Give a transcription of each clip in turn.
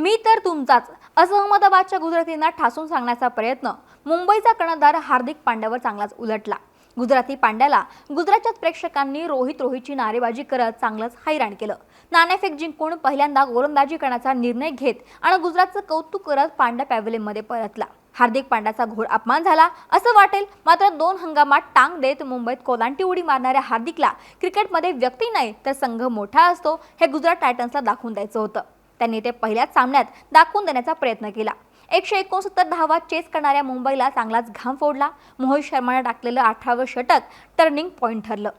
मी तर तुमचाच असं अहमदाबादच्या गुजरातींना ठासून सांगण्याचा प्रयत्न मुंबईचा कर्णधार हार्दिक पांड्यावर चांगलाच उलटला. गुजराती पांड्याला गुजरातच्याच प्रेक्षकांनी रोहित रोहितची नारेबाजी करत चांगलंच हैराण केलं. नाणेफेक जिंकून पहिल्यांदा गोलंदाजी करण्याचा निर्णय घेत आणि गुजरातचं कौतुक करत पांड्या पॅव्हलियनमध्ये परतला. हार्दिक पांड्याचा घोर अपमान झाला असं वाटेल मात्र दोन हंगामात टांग देत मुंबईत कोलांटी उडी मारणाऱ्या हार्दिकला क्रिकेटमध्ये व्यक्ती नाही तर संघ मोठा असतो हे गुजरात टायटन्सला दाखवून द्यायचं होतं. त्यांनी ते पहिल्याच सामन्यात दाखवून देण्याचा प्रयत्न केला. एकशे एकोणसत्तर धावा चेस करणाऱ्या मुंबईला चांगलाच घाम फोडला. मोहित शर्माने टाकलेलं अठरावं षटक टर्निंग पॉईंट ठरलं.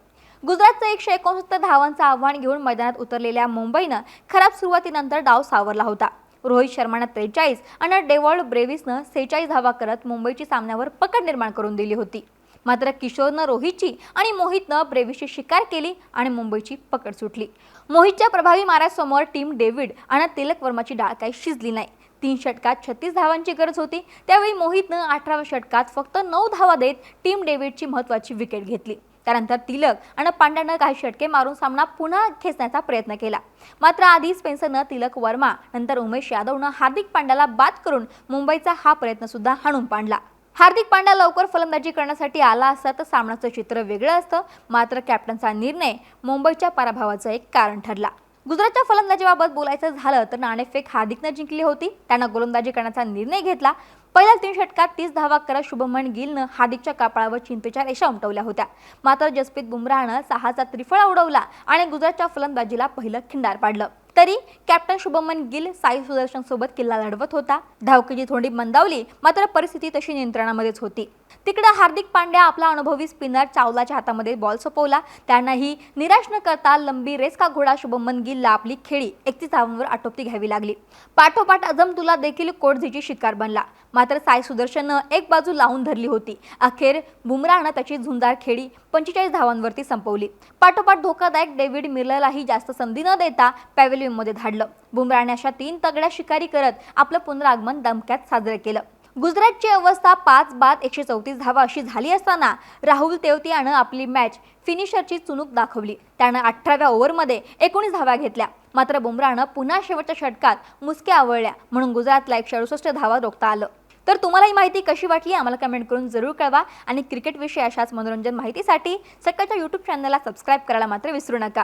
गुजरातचं एकशे एकोणसत्तर धावांचं आव्हान घेऊन मैदानात उतरलेल्या मुंबईनं खराब सुरुवातीनंतर डाव सावरला होता. रोहित शर्मानं त्रेचाळीस आणि डेवॉल्ड ब्रेव्हिसनं सेहेचाळीस धावा करत मुंबईची सामन्यावर पकड निर्माण करून दिली होती. मात्र किशोरनं रोहितची आणि मोहितनं ब्रेव्हिसची शिकार केली आणि मुंबईची पकड सुटली. मोहितच्या प्रभावी माऱ्यासमोर टीम डेव्हिड आणि तिलक वर्माची डाळ काही शिजली नाही. तीन षटकात छत्तीस धावांची गरज होती. त्यावेळी मोहितनं अठराव्या षटकात फक्त नऊ धावा देत टीम डेव्हिडची महत्त्वाची विकेट घेतली. त्यानंतर तिलक आणि पांड्यानं काही षटके मारून सामना पुन्हा खेचण्याचा प्रयत्न केला. मात्र आधी स्पेन्सरनं तिलक वर्मा नंतर उमेश यादवनं हार्दिक पांड्याला बाद करून मुंबईचा हा प्रयत्न सुद्धा हाणून पाडला. हार्दिक पांड्या लवकर फलंदाजी करण्यासाठी आला असता तर सामन्याचं चित्र वेगळं असतं. मात्र कॅप्टनचा निर्णय मुंबईच्या पराभवाचं एक कारण ठरला. गुजरातच्या फलंदाजीबाबत बोलायचं झालं तर नाणेफेक हार्दिकनं जिंकली होती. त्यानं गोलंदाजी करण्याचा निर्णय घेतला. पहिल्या तीन षटकात तीस धावा करत शुभमन गिलनं हार्दिकच्या कापळावर चिंतेच्या रेषा उमटवल्या होत्या. मात्र जसप्रीत बुमराहनं सहाचा त्रिफळा उडवला आणि गुजरातच्या फलंदाजीला पहिलं खिंडार पाडलं. तरी कॅप्टन शुभमन गिल साई सुदर्शन सोबत किल्ला लढवत होता. धावकीची थोडी मंदावली मात्र परिस्थिती तशी नियंत्रणामध्येच होती. तिकडे हार्दिक पांड्या आपला अनुभवी स्पिनर चावलाच्या हातामध्ये बॉल सोपवला. त्यांनाही निराश न करता लंबी रेस का घोडा शुभमन गिलला आपली खेळी एकतीस धावांवर आटोपती घ्यावी लागली. पाठोपाठ अजम तुला देखील कोडझीची शिकार बनला. मात्र साई सुदर्शननं एक बाजू लावून धरली होती. अखेर बुमराहनं त्याची झुंजार खेळी पंचेचाळीस धावांवरती संपवली. पाठोपाठ धोकादायक डेव्हिड मिलरलाही जास्त संधी न देता पॅव्हिलियनमध्ये धाडलं. बुमराने अशा तीन तगड्या शिकारी करत आपलं पुनरागमन दमक्यात साजरं केलं. गुजरातची अवस्था पाच बाद एकशे चौतीस धावा अशी झाली असताना राहुल तेवतियानं आपली मॅच फिनिशरची चुणूक दाखवली. त्यानं अठराव्या ओव्हरमध्ये एकोणीस धावा घेतल्या. मात्र बुमराहनं पुन्हा शेवटच्या षटकात मुसक्या आवळल्या. म्हणून गुजरातला एकशे अडुसष्ट धावा रोखता आलं. तर तुम्हाला ही माहिती कशी वाटली आम्हाला कमेंट करून जरूर कळवा. आणि क्रिकेटविषयी अशाच मनोरंजन माहितीसाठी सकाळच्या यूट्यूब चॅनलला सबस्क्राईब करायला मात्र विसरू नका.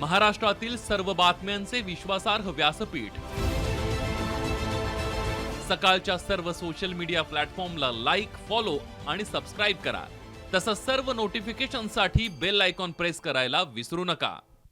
महाराष्ट्रातील सर्व बातम्यांचे विश्वासार्ह व्यासपीठ. सकाळच्या सर्व सोशल मीडिया प्लॅटफॉर्मला लाईक फॉलो आणि सबस्क्राईब करा. तसंच सर्व नोटिफिकेशनसाठी बेल आयकॉन प्रेस करायला विसरू नका.